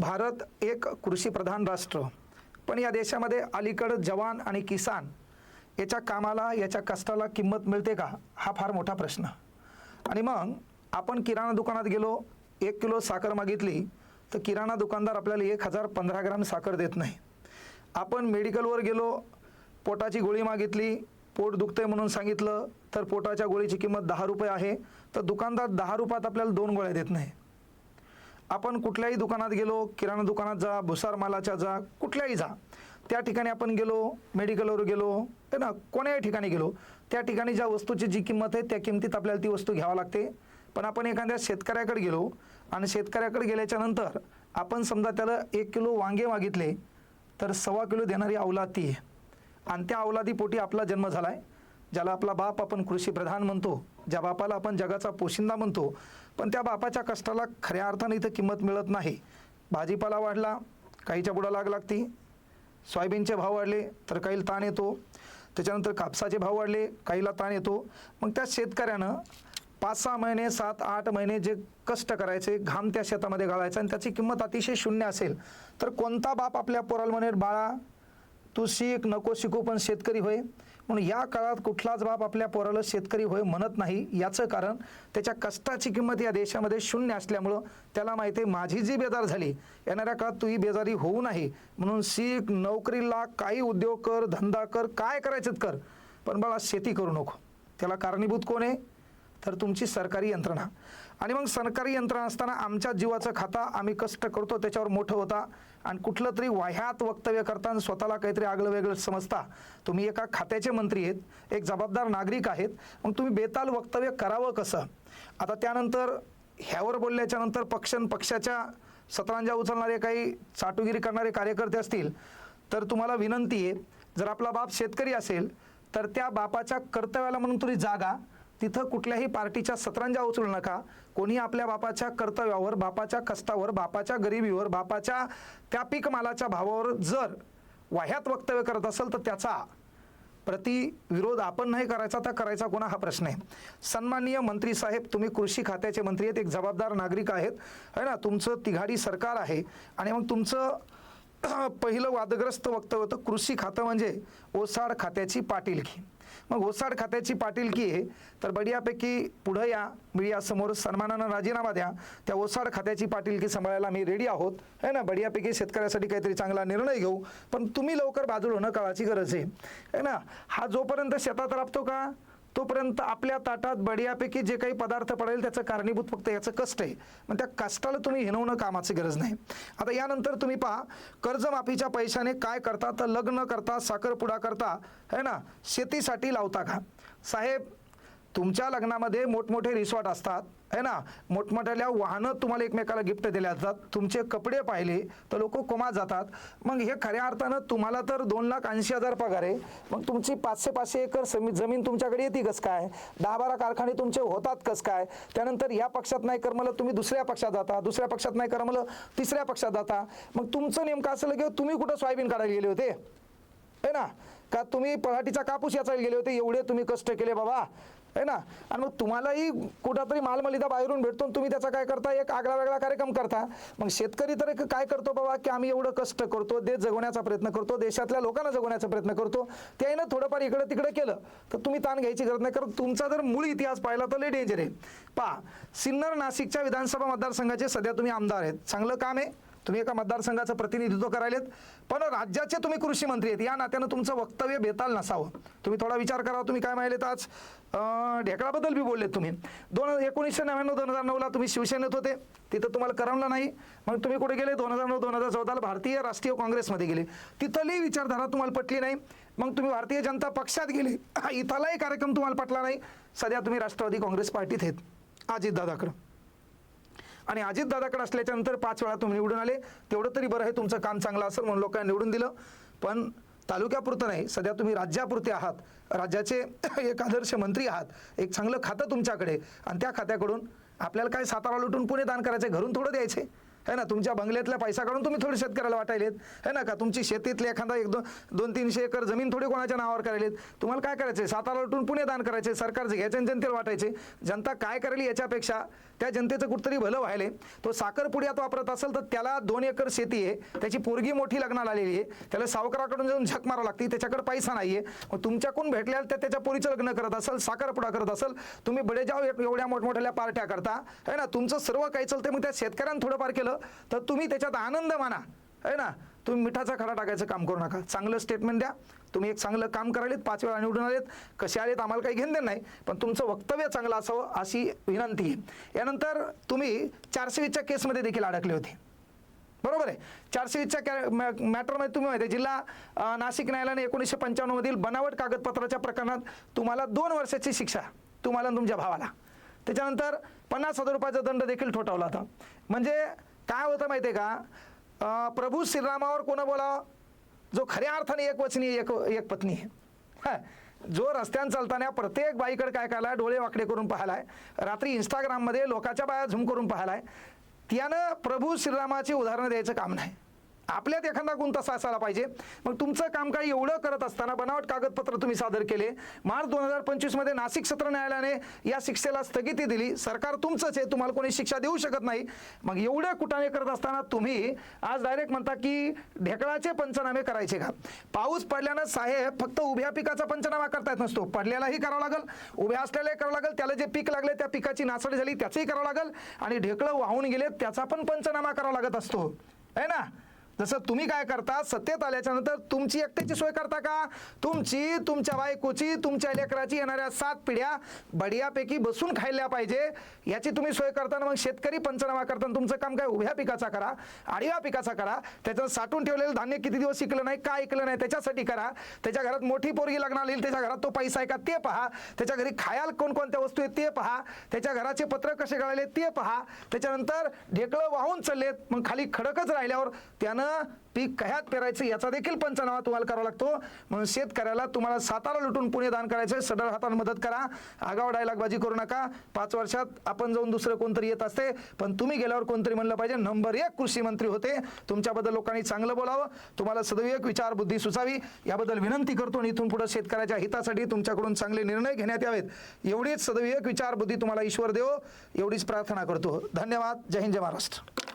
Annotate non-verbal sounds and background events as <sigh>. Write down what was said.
भारत एक कृषीप्रधान राष्ट्र. पण या देशामध्ये अलीकडं जवान आणि किसान याच्या कामाला याच्या कष्टाला किंमत मिळते का? हा फार मोठा प्रश्न. आणि मग आपण किराणा दुकानात गेलो एक किलो साखर मागितली तर किराणा दुकानदार आपल्याला एक हजार पंधरा ग्राम साखर देत नाही. आपण मेडिकलवर गेलो पोटाची गोळी मागितली पोट दुखतंय म्हणून सांगितलं तर पोटाच्या गोळीची किंमत दहा रुपये आहे तर दुकानदार दहा रुपयात आपल्याला दोन गोळ्या देत नाही. आपण कुठल्याही दुकानात गेलो किराणा दुकानात जा भुसार मालाच्या जा कुठल्याही जा. त्या ठिकाणी आपण गेलो मेडिकलवर गेलो आहे ना कोण्याही ठिकाणी गेलो त्या ठिकाणी ज्या वस्तूची जी किंमत आहे त्या किमतीत आपल्याला ती वस्तू घ्यावी लागते. पण आपण एखाद्या शेतकऱ्याकडे गेलो आणि शेतकऱ्याकडे गेल्याच्यानंतर आपण समजा त्याला एक किलो वांगे मागितले तर सव्वा किलो देणारी अवलाद ती आहे. आणि त्या अवलादीपोटी आपला जन्म झाला आहे ज्याला आपला बाप आपण कृषीप्रधान म्हणतो. ज्या बापाला आपण जगाचा पोशिंदा म्हणतो पण त्या बापाच्या कष्टाला खऱ्या अर्थाने इथं किंमत मिळत नाही. भाजीपाला वाढला काहीच्या बुडा लाग लागती. सोयाबीनचे भाव वाढले तर काहीला ताण येतो. त्याच्यानंतर कापसाचे भाव वाढले काहीला ताण येतो. मग त्या शेतकऱ्यानं पाच सहा महिने सात आठ महिने जे कष्ट करायचे घाम त्या शेतामध्ये घालायचा आणि त्याची किंमत अतिशय शून्य असेल तर कोणता बाप आपल्या पोराला म्हणेल बाळा तू शिक नको शिकू पण शेतकरी होय. म्हणून या काळात कुठलाच बाप आपल्या पोराला शेतकरी होय म्हणत नाही. याचं कारण त्याच्या कष्टाची किंमत या देशामध्ये शून्य असल्यामुळं त्याला माहिती आहे माझी जी बेजार झाली येणाऱ्या काळात तू ही बेजारी होऊ नाही. म्हणून सीख नोकरीला काही उद्योग कर धंदा कर काय करायचं कर. पण बाळा शेती करू नको. त्याला कारणीभूत कोण आहे? तर तुमची सरकारी यंत्रणा. आणि मग सरकारी यंत्रणा असताना आमच्या जीवाचं खाता आम्ही कष्ट करतो त्याच्यावर मोठं होता. आणि कुठलं तरी वाह्यात वक्तव्य करताना स्वतःला काहीतरी आगळं वेगळं समजता. तुम्ही एका खात्याचे मंत्री आहेत एक जबाबदार नागरिक आहेत. मग तुम्ही बेताल वक्तव्य करावं कसं? आता त्यानंतर ह्यावर बोलल्याच्या नंतर पक्ष आणि पक्षाच्या सतरांजा उचलणारे काही चाटुगिरी करणारे कार्यकर्ते असतील तर तुम्हाला विनंती आहे जर आपला बाप शेतकरी असेल तर त्या बापाच्या कर्तव्याला म्हणून तुम्ही जागा तिथं कुठल्याही पार्टीच्या सतरंजा उचलू नका. कोणी आपल्या बापाच्या कर्तव्यावर बापाच्या कष्टावर बापाच्या गरिबीवर बापाच्या त्या पीक मालाच्या भावावर जर वाह्यात वक्तव्य करत असेल तर त्याचा प्रति विरोध आपण नाही करायचा तर करायचा कोणा हा प्रश्न आहे. सन्माननीय मंत्री साहेब तुम्ही कृषी खात्याचे मंत्री आहेत एक जबाबदार नागरिक आहेत. है ना? तुमचं तिघाडी सरकार आहे आणि मग तुमचं <clears throat> पहिलं वादग्रस्त वक्तव्य होतं कृषी खातं म्हणजे ओसाड खात्याची पाटीलकी मग ओसाड खात्याची पाटीलकी आहे? तर बढियापैकी पुढं या. मीडियासमोर सन्मानानं राजीनामा द्या. त्या ओसाड खात्याची पाटीलकी सांभाळायला मी रेडी आहोत. है ना? बढियापैकी शेतकऱ्यासाठी काहीतरी चांगला निर्णय घेऊ. पण तुम्ही लवकर बाजूला होणं काळाची गरज आहे. है ना? हा जोपर्यंत शेतात राबतो का? तोपर्यंत आपल्या ताटात बढियापैकी जे काही पदार्थ पडेल त्याचं कारणीभूत फक्त याचं कष्ट आहे. मग त्या कष्टाला तुम्ही हिनवणं कामाची गरज नाही. आता यानंतर तुम्ही पहा कर्जमाफीच्या पैशाने काय करता? तर लग्न करता साखरपुडा करता है ना? शेतीसाठी लावता का? साहेब तुमच्या लग्नामध्ये मोठमोठे रिसॉर्ट असतात है ना? मोठमोठ्याल्या वाहनं तुम्हाला एकमेकाला गिफ्ट दिल्या जातात तुमचे कपडे पाहिले तर लोक कोमात जातात. मग हे खऱ्या अर्थानं तुम्हाला तर दोन लाख ऐंशी हजार पगार आहे. मग तुमची पाचशे पाचशे एकर समी जमीन तुमच्याकडे येते कसं काय? दहा बारा कारखाने तुमचे होतात कसं काय? त्यानंतर या पक्षात नाही करमलं तुम्ही दुसऱ्या पक्षात जाता दुसऱ्या पक्षात नाही करमलं तिसऱ्या पक्षात जाता. मग तुमचं नेमकं असलं की तुम्ही कुठं सोयाबीन काढायला गेले होते? है ना? का तुम्ही पराठीचा कापूस याचायला गेले होते? एवढे तुम्ही कष्ट केले बाबा. है ना? आणि मग तुम्हालाही कुठंतरी मालमलिदा बाहेरून भेटतो आणि तुम्ही त्याचा काय करता? एक आगळा वेगळा कार्यक्रम करता. मग शेतकरी तर एक काय करतो बाबा? की आम्ही एवढं कष्ट करतो देश जगवण्याचा प्रयत्न करतो देशातल्या लोकांना जगवण्याचा प्रयत्न करतो. त्यानं थोडंफार इकडं तिकडं केलं. तर तुम्ही ताण घ्यायची गरज नाही. कारण तुमचा जर मूळ इतिहास पाहिला तर लय डेंजर आहे. पहा सिन्नर नाशिकच्या विधानसभा मतदारसंघाचे सध्या तुम्ही आमदार आहेत. चांगलं काम आहे. तुम्ही एका मतदारसंघाचं प्रतिनिधित्व करायलेत पण राज्याचे तुम्ही कृषी मंत्री आहेत. या नात्यानं तुमचं वक्तव्य बेताल नसावं. तुम्ही थोडा विचार करा तुम्ही काय माहिलेत आज? ढेकळाबद्दल बी बोललेत तुम्ही. दोन एकोणीसशे नव्याण्णव दोन हजार नऊला तुम्ही शिवसेनेत होते. तिथं तुम्हाला करमलं नाही. मग तुम्ही कुठे गेले? दोन हजार नऊ दोन हजार चौदाला भारतीय राष्ट्रीय काँग्रेसमध्ये गेले. तिथली विचारधारा तुम्हाला पटली नाही. मग तुम्ही भारतीय जनता पक्षात गेले. इथलाही कार्यक्रम तुम्हाला पटला नाही. सध्या तुम्ही राष्ट्रवादी काँग्रेस पार्टीत आहेत. अजित दादाकडं आणि अजितदादाकडे असल्याच्या नंतर पाच वेळा तुम्ही निवडून आले. तेवढं तरी बरं आहे तुमचं काम चांगलं असेल म्हणून लोकांना निवडून दिलं. पण तालुक्यापुरतं नाही सध्या तुम्ही राज्यापुरते आहात. राज्याचे <coughs> एक आदर्श मंत्री आहात. एक चांगलं खातं तुमच्याकडे. आणि त्या खात्याकडून आपल्याला काय सातारा लुटून पुणे दान करायचे घरून थोडं द्यायचे. है ना तुमच्या बंगल्यातल्या पैसा काढून तुम्ही थोडे शेतकऱ्याला वाटायलेत. है ना का? तुमची शेतीतले एखादा एक दोन दोन तीनशे एकर जमीन थोडी कोणाच्या नावावर करायलेत. तुम्हाला काय करायचे सातारा लुटून पुणे दान करायचे सरकारचे घ्यायचे जनतेला वाटायचे जनता काय करेल याच्यापेक्षा त्या जनतेचं कुठतरी भलं व्हायले तो साखरपुड्यात वापरत असेल तर त्याला दोन एकर शेती आहे. त्याची पोरगी मोठी लग्नाला आलेली आहे. त्याला सावकाराकडून जाऊन झक मारावं लागते. त्याच्याकडे पैसा नाही आहे मग तुमच्याकडून भेटल्या त्या त्याच्या पोरीचं लग्न करत असेल साखरपुडा करत असेल तुम्ही बडेजाव एवढ्या मोठमोठ्या पार्ट्या करता. है ना? तुमचं सर्व काही चालतं मग त्या शेतकऱ्यांनी थोडंफार केलं तर तुम्ही त्याच्यात आनंद माना. है ना? तुम्ही मिठाचा खडा टाकायचं काम करू नका. चांगलं स्टेटमेंट द्या. तुम्ही एक चांगलं काम करायलेत पाच वेळा निवडून आलेत. कसे आलेत आम्हाला काही घेणं नाही पण तुमचं वक्तव्य चांगलं असावं अशी विनंती आहे. यानंतर तुम्ही चारशे वीसच्या केसमध्ये देखील अडकले होते. बरोबर आहे. चारशे वीसच्या कॅ मॅ- मॅटरमध्ये तुम्ही माहिती आहे जिल्हा नाशिक न्यायालयाने एकोणीसशे पंच्याण्णवमधील बनावट कागदपत्राच्या प्रकरणात तुम्हाला दोन वर्षाची शिक्षा तुम्हाला आणि तुमच्या भावाला. त्याच्यानंतर पन्नास हजार रुपयाचा दंड देखील ठोठावला होता. म्हणजे काय होतं माहिती आहे का? प्रभू श्रीरामावर कोण बोलावं जो खऱ्या अर्थाने एक वचनी एक एक पत्नी आहे. जो रस्त्यानं चालताना प्रत्येक बाईकडे काय करायला डोळे वाकडे करून पाहिलाय रात्री इंस्टाग्राममध्ये लोकांच्या बाया झूम करून पाहिलाय त्यानं प्रभू श्रीरामाची उदाहरणं द्यायचं काम नाही. आपल्यात एखादा गुण तसा असायला पाहिजे. मग तुमचं काम काय एवढं करत असताना बनावट कागदपत्र तुम्ही सादर केले. मार्च दोन हजार पंचवीसमध्ये नाशिक सत्र न्यायालयाने या शिक्षेला स्थगिती दिली. सरकार तुमचंच आहे तुम्हाला कोणी शिक्षा देऊ शकत नाही. मग एवढं कुटाने करत असताना तुम्ही आज डायरेक्ट म्हणता की ढेकळाचे पंचनामे करायचे का? पाऊस पडल्यानं साहेब फक्त उभ्या पिकाचा पंचनामा करता येत नसतो. पडल्यालाही करावा लागेल. उभ्या असल्यालाही करावं लागेल. त्याला जे पीक लागले त्या पिकाची नासडी झाली त्याचंही करावं लागेल. आणि ढेकळं वाहून गेले त्याचा पण पंचनामा करावा लागत असतो. है ना? जसं तुम्ही काय करता सत्तेत आल्याच्यानंतर तुमची एकट्याची सोय करता का? तुमची तुमच्या बायकोची तुमच्या लेकराची येणाऱ्या सात पिढ्या बढियापैकी बसून खायला पाहिजे. याची तुम्ही सोय करताना मग शेतकरी पंचनामा करताना तुमचं काम काय? उभ्या पिकाचा करा आडव्या पिकाचा करा. त्याच्यात साठून ठेवलेलं धान्य किती दिवस शिकलं नाही का ऐकलं नाही त्याच्यासाठी करा. त्याच्या घरात मोठी पोरगी लग्नाला येईल त्याच्या घरात तो पैसा आहे का? ते पहा. त्याच्या घरी खायाल कोणकोणत्या वस्तू आहेत ते पहा. त्याच्या घराचे पत्र कसे गळाले ते पहा. त्याच्यानंतर ढेकळं वाहून चाललेत. मग खाली खडकच राहिल्यावर त्यानं पीक कह्यात पेरायचं याचा देखील पंचनामा तुम्हाला करावा लागतो. म्हणून शेतकऱ्याला तुम्हाला सातारा लुटून पुणे दान करायचं सडळ हाताने मदत करा. आगाव डायलॉगबाजी करू नका. पाच वर्षात आपण जाऊन दुसरं कोणतरी येत असते. पण तुम्ही गेल्यावर कोणतरी म्हणलं पाहिजे. नंबर एक कृषी मंत्री होते. तुमच्याबद्दल लोकांनी चांगलं बोलावं. तुम्हाला सदैव विचार बुद्धी सुचावी. याबद्दल विनंती करतो आणि इथून पुढे शेतकऱ्याच्या हितासाठी तुमच्याकडून चांगले निर्णय घेण्यात यावेत. एवढीच सदैव विचार बुद्धी तुम्हाला ईश्वर देव. एवढीच प्रार्थना करतो. धन्यवाद. जय हिंद जय महाराष्ट्र.